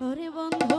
ওরে বন্ধু